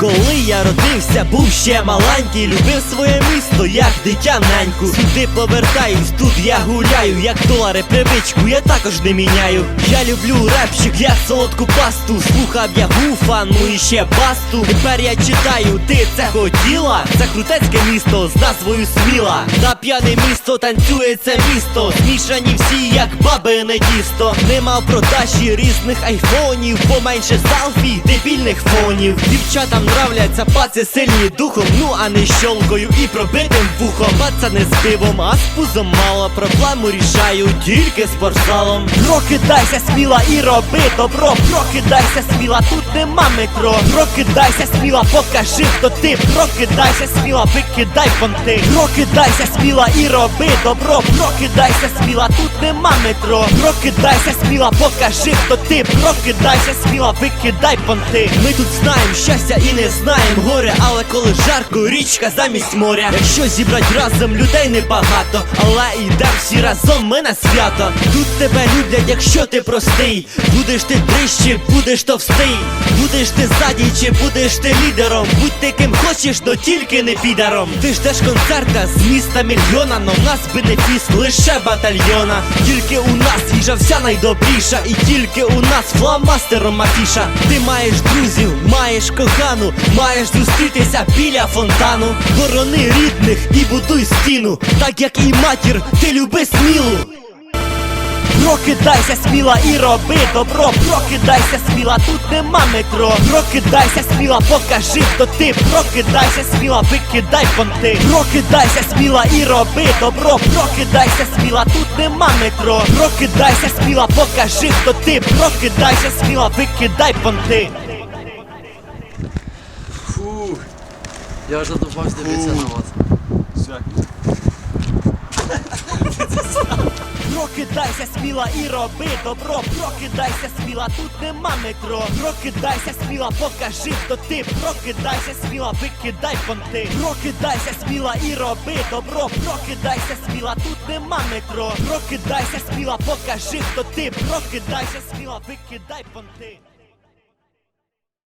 Коли я родився, був ще маленький, любив своє місто, як дитя неньку. Сюди повертаюсь, тут я гуляю, як долари привичку, я також не міняю. Я люблю репчик, я солодку пасту. Слухав я гуфа, ну і ще басту. Тепер я читаю, ти це хотіла? Це крутецьке місто з назвою Сміла. На п'яне місто танцює це місто. Змішані всі, як баби не тісто. Нема в продажі різних айфонів, поменше селфі, дебільних фонів. Дівчатам нравляться паци сильні духом, ну а не щолкою і пробитим вухом. Пацани з пивом, а з пузом мало проблему рішаю тільки з спортзалом. Прокидайся сміла і роби добро, прокидайся сміла, тут нема метро. Прокидайся сміла, покажи, хто ти. Прокидайся сміла, викидай понти. Прокидайся сміла і роби добро. Прокидайся сміла, тут нема метро. Прокидайся сміла, покажи, хто ти. Прокидайся сміла, викидай понти. Ми тут знаємо щастя і не знаємо горе, але коли жарко, річка замість моря. Якщо зібрать разом людей небагато, але йдем всі разом ми на свято. Тут тебе люблять, якщо ти простий. Будеш ти трищі, будеш товстий. Будеш ти ззаді, чи будеш ти лідером. Будь ти ким хочеш, но тільки не підаром. Ти ждеш концерта з міста мільйона, но в нас бенефіс лише батальйона. Тільки у нас їжа вся найдобріша, і тільки у нас фломастером афіша. Ти маєш друзів, маєш кохану, маєш зустрітися біля фонтану. Борони рідних і будуй стіну, так як і матір, ти люби смілу. Прокидайся сміла і роби добро, прокидайся сміла, тут нема метро. Прокидайся сміла, покажи, хто ти. Прокидайся сміла, викидай понти. Прокидайся сміла і роби добро, прокидайся сміла, тут нема метро. Прокидайся сміла, покажи, хто ти. Прокидайся сміла, викидай понти. Я вже допомог дивитися на вас. Прокидайся сміла і роби добро, прокидайся сміла, тут нема метро. Прокидайся сміла, покажи, хто ти. Прокидайся сміла, викидай понти. Прокидайся сміла і роби добро, прокидайся сміла, тут нема метро. Прокидайся сміла, покажи, хто ти. Прокидайся сміла, викидай понти.